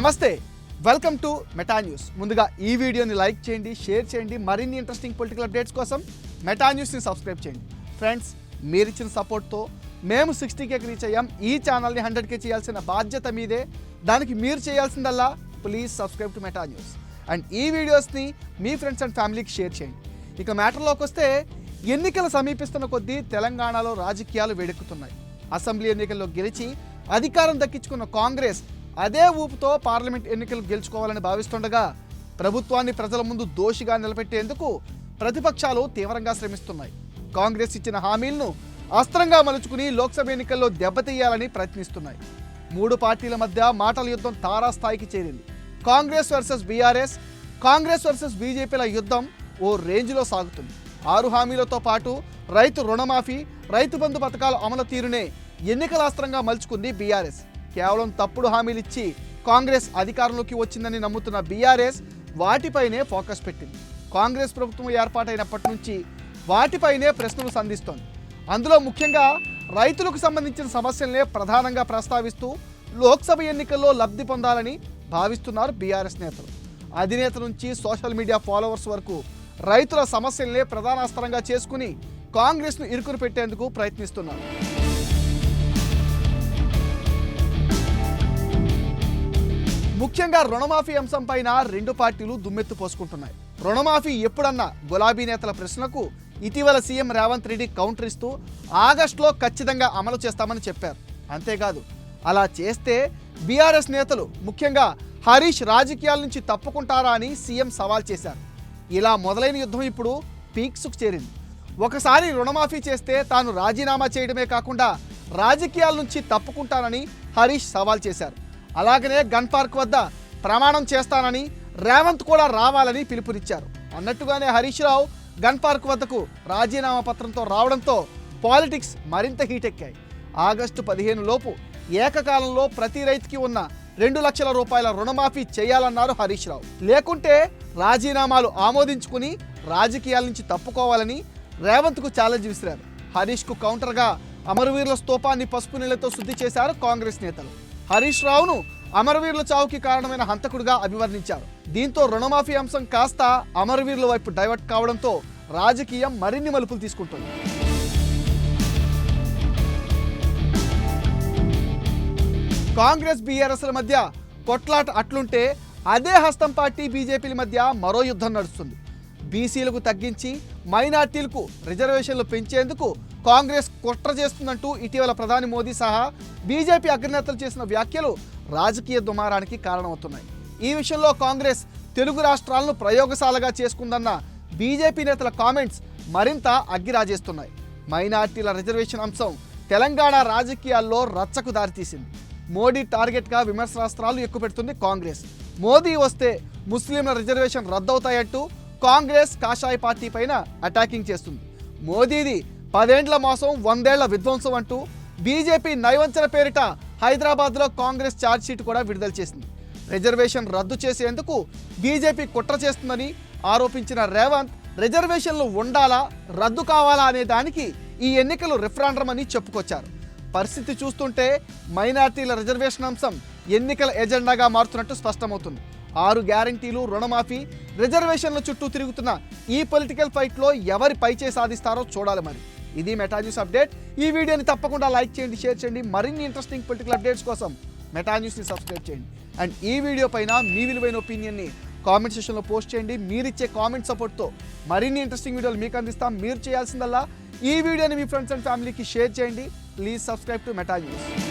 నమస్తే welcome to Meta news. ముందుగా ఈ వీడియోని లైక్ చేయండి షేర్ చేయండి మరిన్ని ఇంట్రెస్టింగ్ పొలిటికల్ అప్డేట్స్ కోసం మెటా న్యూస్ని సబ్స్క్రైబ్ చేయండి. ఫ్రెండ్స్ మీరిచ్చిన సపోర్ట్తో మేము సిక్స్టీ కేకి రీచ్ అయ్యాం. ఈ ఛానల్ని హండ్రెడ్కే చేయాల్సిన బాధ్యత మీదే. దానికి మీరు చేయాల్సిందల్లా please subscribe to Meta News and ఈ వీడియోస్ని మీ ఫ్రెండ్స్ అండ్ ఫ్యామిలీకి షేర్ చేయండి. ఇక మ్యాటర్లోకి వస్తే ఎన్నికలు సమీపిస్తున్న కొద్దీ తెలంగాణలో రాజకీయాలు వేడెక్కుతున్నాయి. అసెంబ్లీ ఎన్నికల్లో గెలిచి అధికారం దక్కించుకున్న కాంగ్రెస్ అదే ఊపుతో పార్లమెంట్ ఎన్నికలు గెలుచుకోవాలని భావిస్తుండగా ప్రభుత్వాన్ని ప్రజల ముందు దోషిగా నిలబెట్టేందుకు ప్రతిపక్షాలు తీవ్రంగా శ్రమిస్తున్నాయి. కాంగ్రెస్ ఇచ్చిన హామీలను అస్త్రంగా మలుచుకుని లోక్సభ ఎన్నికల్లో దెబ్బతీయాలని ప్రయత్నిస్తున్నాయి. మూడు పార్టీల మధ్య మాటల యుద్ధం తారాస్థాయికి చేరింది. Congress versus BRS Congress versus బీజేపీల యుద్ధం ఓ రేంజ్లో సాగుతుంది. ఆరు హామీలతో పాటు రైతు రుణమాఫీ రైతు బంధు పథకాల అమలు తీరునే ఎన్నికల అస్త్రంగా మలుచుకుంది బీఆర్ఎస్. కేవలం తప్పుడు హామీలు ఇచ్చి కాంగ్రెస్ అధికారంలోకి వచ్చిందని నమ్ముతున్న బీఆర్ఎస్ వాటిపైనే ఫోకస్ పెట్టింది. కాంగ్రెస్ ప్రభుత్వం ఏర్పాటైనప్పటి నుంచి వాటిపైనే ప్రశ్నలు సంధిస్తోంది. అందులో ముఖ్యంగా రైతులకు సంబంధించిన సమస్యలనే ప్రధానంగా ప్రస్తావిస్తూ లోక్సభ ఎన్నికల్లో లబ్ధి పొందాలని భావిస్తున్నారు బీఆర్ఎస్ నేతలు. అధినేత నుంచి సోషల్ మీడియా ఫాలోవర్స్ వరకు రైతుల సమస్యలనే ప్రధానాస్త్రంగా చేసుకుని కాంగ్రెస్ను ఇరుకును పెట్టేందుకు ప్రయత్నిస్తున్నారు. ముఖ్యంగా రుణమాఫీ అంశం పైన రెండు పార్టీలు దుమ్మెత్తు పోసుకుంటున్నాయి. రుణమాఫీ ఎప్పుడన్నా గులాబీ నేతల ప్రశ్నకు ఇటీవల సీఎం రేవంత్ రెడ్డి కౌంటర్ ఇస్తూ ఆగస్టులో ఖచ్చితంగా అమలు చేస్తామని చెప్పారు. అంతేకాదు అలా చేస్తే బీఆర్ఎస్ నేతలు ముఖ్యంగా హరీష్ రాజకీయాల నుంచి తప్పుకుంటారా అని సీఎం సవాల్ చేశారు. ఇలా మొదలైన యుద్ధం ఇప్పుడు పీక్స్కు చేరింది. ఒకసారి రుణమాఫీ చేస్తే తాను రాజీనామా చేయడమే కాకుండా రాజకీయాల నుంచి తప్పుకుంటానని హరీష్ సవాల్ చేశారు. అలాగనే గన్ పార్క్ వద్ద ప్రమాణం చేస్తానని రేవంత్ కూడా రావాలని పిలుపునిచ్చారు. అన్నట్టుగానే హరీష్ రావు గన్ పార్క్ వద్దకు రాజీనామా పత్రంతో రావడంతో పాలిటిక్స్ మరింత హీటెక్కాయి. ఆగస్టు పదిహేను లోపు ఏకకాలంలో ప్రతి రైతుకి ఉన్న రెండు లక్షల రూపాయల రుణమాఫీ చేయాలన్నారు హరీష్ రావు. లేకుంటే రాజీనామాలు ఆమోదించుకుని రాజకీయాల నుంచి తప్పుకోవాలని రేవంత్కు ఛాలెంజ్ విసిరారు. హరీష్కు కౌంటర్గా అమరవీరుల స్తూపాన్ని పసుపు నీళ్ళతో శుద్ధి చేశారు కాంగ్రెస్ నేతలు. హరీష్ రావును అమరవీరుల చావుకి కారణమైన హంతకుడిగా అభివర్ణించారు. దీంతో రుణమాఫీ అంశం కాస్త అమరవీరుల వైపు డైవర్ట్ కావడంతో రాజకీయం మరిన్ని మలుపులు తీసుకుంటుంది. కాంగ్రెస్ బీఆర్ఎస్ల మధ్య కొట్లాట అట్లుంటే అదే హస్తం పార్టీ బీజేపీల మధ్య మరో యుద్ధం నడుస్తుంది. బీసీలకు తగ్గించి మైనార్టీలకు రిజర్వేషన్లు పెంచేందుకు కాంగ్రెస్ కుట్ర చేస్తుందంటూ ఇటీవల ప్రధాని మోదీ సహా బీజేపీ అగ్రనేతలు చేసిన వ్యాఖ్యలు రాజకీయ దుమారానికి కారణమవుతున్నాయి. ఈ విషయంలో కాంగ్రెస్ తెలుగు రాష్ట్రాలను ప్రయోగశాలగా చేసుకుందన్న బీజేపీ నేతల కామెంట్స్ మరింత అగ్గిరాజేస్తున్నాయి. మైనార్టీల రిజర్వేషన్ అంశం తెలంగాణ రాజకీయాల్లో రచ్చకు దారితీసింది. మోడీ టార్గెట్గా విమర్శనాస్త్రాలు ఎక్కుపెడుతుంది కాంగ్రెస్. మోదీ వస్తే ముస్లింల రిజర్వేషన్ రద్దవుతాయంటూ కాంగ్రెస్ కాషాయ పార్టీ పైన అటాకింగ్ చేస్తుంది. మోదీది పదేండ్ల మోసం వందేళ్ళ విధ్వంసం అంటూ బీజేపీ నయవంచన పేరిట హైదరాబాద్లో కాంగ్రెస్ ఛార్జ్షీట్ కూడా విడుదల చేసింది. రిజర్వేషన్ రద్దు చేసేందుకు బీజేపీ కుట్ర చేస్తుందని ఆరోపించిన రేవంత్ రిజర్వేషన్లు ఉండాలా రద్దు కావాలా అనే దానికి ఈ ఎన్నికలు రిఫరాండం అని చెప్పుకొచ్చారు. పరిస్థితి చూస్తుంటే మైనార్టీల రిజర్వేషన్ అంశం ఎన్నికల ఎజెండాగా మారుతున్నట్టు స్పష్టమవుతుంది. ఆరు గ్యారంటీలు రుణమాఫీ రిజర్వేషన్ల చుట్టూ తిరుగుతున్న ఈ పొలిటికల్ ఫైట్లో ఎవరి పైచే సాధిస్తారో చూడాలి మరి. ఇది మెటాన్యూస్ అప్డేట్. ఈ వీడియోని తప్పకుండా లైక్ చేయండి షేర్ చేయండి. మరిన్ని ఇంట్రెస్టింగ్ పొలిటికల్ అప్డేట్స్ కోసం మెటాన్యూస్ని సబ్స్క్రైబ్ చేయండి. అండ్ ఈ వీడియో పైన మీ విలువైన ఒపీనియన్ని కామెంట్ సెషన్లో పోస్ట్ చేయండి. మీరిచ్చే కామెంట్ సపోర్ట్తో మరిన్ని ఇంట్రెస్టింగ్ వీడియోలు మీకు అందిస్తాం. మీరు చేయాల్సిందల్లా ఈ వీడియోని మీ ఫ్రెండ్స్ అండ్ ఫ్యామిలీకి షేర్ చేయండి. Please subscribe to Meta News.